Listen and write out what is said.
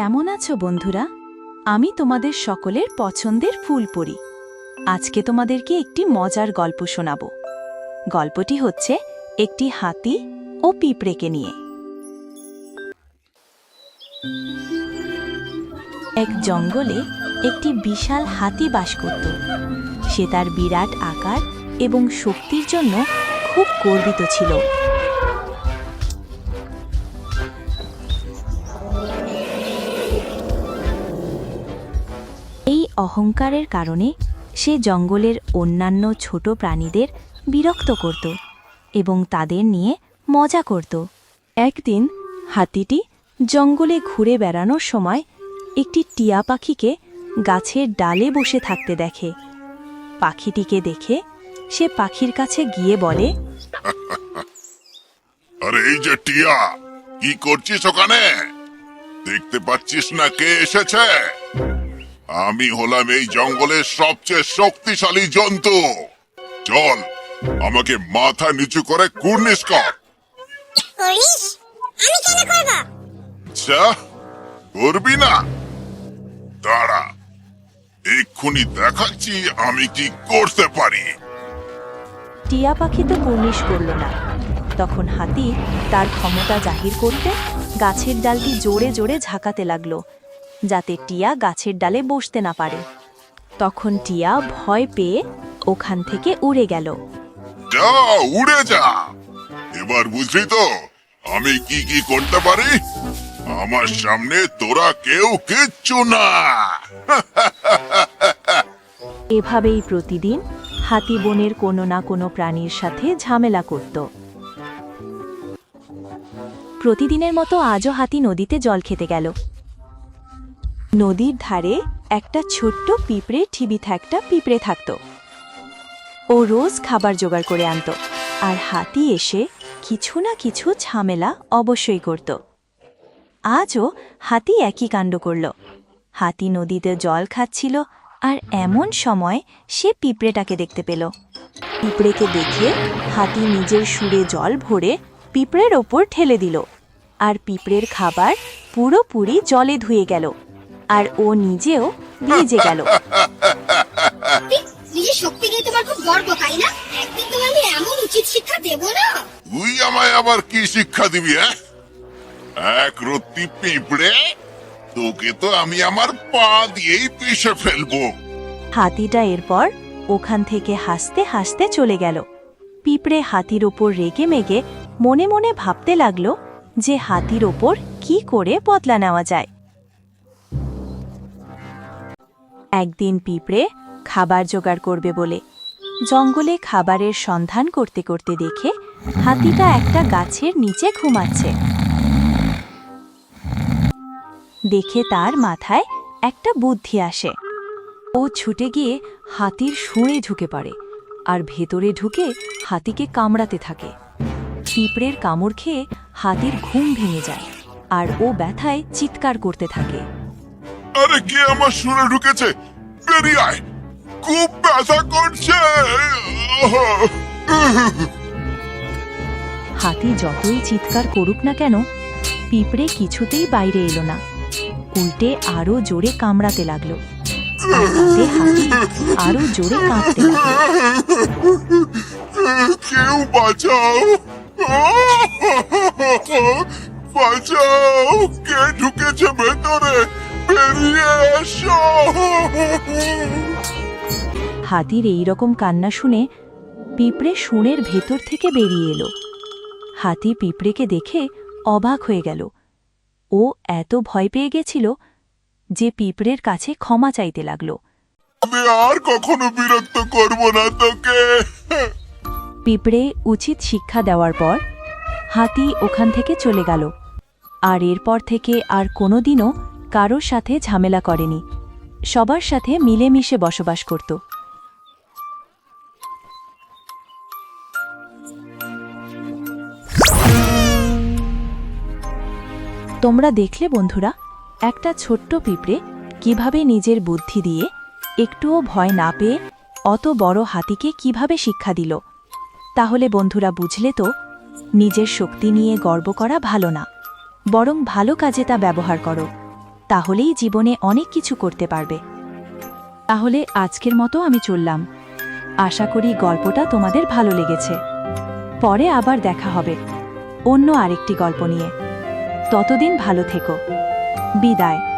কেমন আছো বন্ধুরা? আমি তোমাদের সকলের পছন্দের ফুল পড়ি আজকে তোমাদেরকে একটি মজার গল্প শোনাব। গল্পটি হচ্ছে একটি হাতি ও পিঁপড়েকে নিয়ে। এক জঙ্গলে একটি বিশাল হাতি বাস করত। সে তার বিরাট আকার এবং শক্তির জন্য খুব গর্বিত ছিল। অহংকারের কারণে সে জঙ্গলের অন্যান্য ছোট প্রাণীদের বিরক্ত করত এবং তাদের নিয়ে মজা করত। একদিন হাতিটি জঙ্গলে ঘুরে বেড়ানোর সময় একটি টিয়া পাখিকে গাছের ডালে বসে থাকতে দেখে। পাখিটিকে দেখে সে পাখির কাছে গিয়ে বলে যে টিয়া, কি করছিস ওখানে? দেখতে পাচ্ছিস না কে এসেছে? আমি হলাম এই জঙ্গলের সবচেয়ে শক্তিশালী জন্তু। চল আমাকে মাথা নিচু করে কুর্নিশ কর। আচ্ছা করবি না। দাঁড়া এক্ষুনি দেখাচ্ছি আমি কি করতে পারি। টিয়া পাখি তো কুর্নিশ করল না। তখন হাতি তার ক্ষমতা জাহির করতে গাছের ডালটি জোরে জোরে ঝাঁকাতে লাগল। যাতে টিয়া গাছের ডালে বসতে না পারে। তখন টিয়া ভয় পেয়ে ওখান থেকে উড়ে গেল। যা উড়ে যা। এবার বুঝলি তো আমি কি কি করতে পারি? আমার সামনে তোরা কেউ কিচ্ছু না। এভাবেই প্রতিদিন হাতি বনের কোনো না কোনো প্রাণীর সাথে ঝামেলা করত। প্রতিদিনের মতো আজও হাতি নদীতে জল খেতে গেল। নদীর ধারে একটা ছোট্ট পিঁপড়ে ঠিবিতে একটা পিঁপড়ে থাকত। ও রোজ খাবার জোগাড় করে আনত আর হাতি এসে কিছু না কিছু ঝামেলা অবশ্যই করত। আজও হাতি একই কাণ্ড করল। হাতি নদীতে জল খাচ্ছিল আর এমন সময় সে পিঁপড়েটাকে দেখতে পেল। পিঁপড়েকে দেখে হাতি নিজের সুরে জল ভরে পিঁপড়ের ওপর ঠেলে দিল আর পিঁপড়ের খাবার পুরোপুরি জলে ধুয়ে গেল। আর ও নিজেও ভিজে গেল। নিজের শক্তি নিয়ে তোমার খুব গর্ব তাই না? একদিন আমি এমন উচিত শিক্ষা দেব না? তুই আমায় আবার কি শিক্ষা দিবি হ্যাঁ? এক রত্তি পিঁপড়ে তোকে তো আমি আমার পা দিয়েই পিষে ফেলব। হাতিটা এরপর ওখান থেকে হাসতে হাসতে চলে গেল। পিঁপড়ে হাতির ওপর রেগে মেগে মনে মনে ভাবতে লাগল যে হাতির ওপর কি করে বদলা নেওয়া যায়। একদিন পিঁপড়ে খাবার জোগাড় করবে বলে জঙ্গলে খাবারের সন্ধান করতে করতে দেখে হাতিটা একটা গাছের নিচে ঘুমাচ্ছে। দেখে তার মাথায় একটা বুদ্ধি আসে। ও ছুটে গিয়ে হাতির শুঁড়ে ঢুকে পড়ে আর ভেতরে ঢুকে হাতিকে কামড়াতে থাকে। পিঁপড়ের কামড় খেয়ে হাতির ঘুম ভেঙে যায় আর ও ব্যথায় চিৎকার করতে থাকে। আরে কে আমার শুনে ঢুকেছে। বেরিয়ে আয়। খুব ব্যথা করছে। হাতি যতই চিৎকার করুক না কেন পিঁপড়ে কিছুতেই বাইরে এলো না। উল্টে আরও জোরে কামড়াতে লাগল। আর তাতে হাতি আরও জোরে কাঁপতে কেউ বাঁচাও। বাঁচাও। কে ঢুকেছে ভেতরে? বেরিয়ে এসো। হাতির এই রকম কান্না শুনে পিঁপড়ে শুনের ভেতর থেকে বেরিয়ে এলো। হাতি পিঁপড়েকে দেখে অবাক হয়ে গেল। ও এত ভয় পেয়ে গেছিল যে পিঁপড়ের কাছে ক্ষমা চাইতে লাগল। আমি আর কখনো বিরক্ত করব না তোকে। পিঁপড়ে উচিত শিক্ষা দেওয়ার পর হাতি ওখান থেকে চলে গেল। আর এরপর থেকে আর কোনোদিনও কারোর সাথে ঝামেলা করেনি। সবার সাথে মিলেমিশে বসবাস করত। তোমরা দেখলে বন্ধুরা, একটা ছোট্ট পিঁপড়ে কীভাবে নিজের বুদ্ধি দিয়ে একটুও ভয় না পেয়ে অত বড় হাতিকে কীভাবে শিক্ষা দিল? তাহলে বন্ধুরা বুঝলে তো, নিজের শক্তি নিয়ে গর্ব করা ভালো না। বরং ভালো কাজে তা ব্যবহার করো। তাহলেই জীবনে অনেক কিছু করতে পারবে। তাহলে আজকের মতো আমি চললাম। আশা করি গল্পটা তোমাদের ভালো লেগেছে। পরে আবার দেখা হবে। অন্য আরেকটি গল্প নিয়ে। ততদিন ভালো থেকো। বিদায়।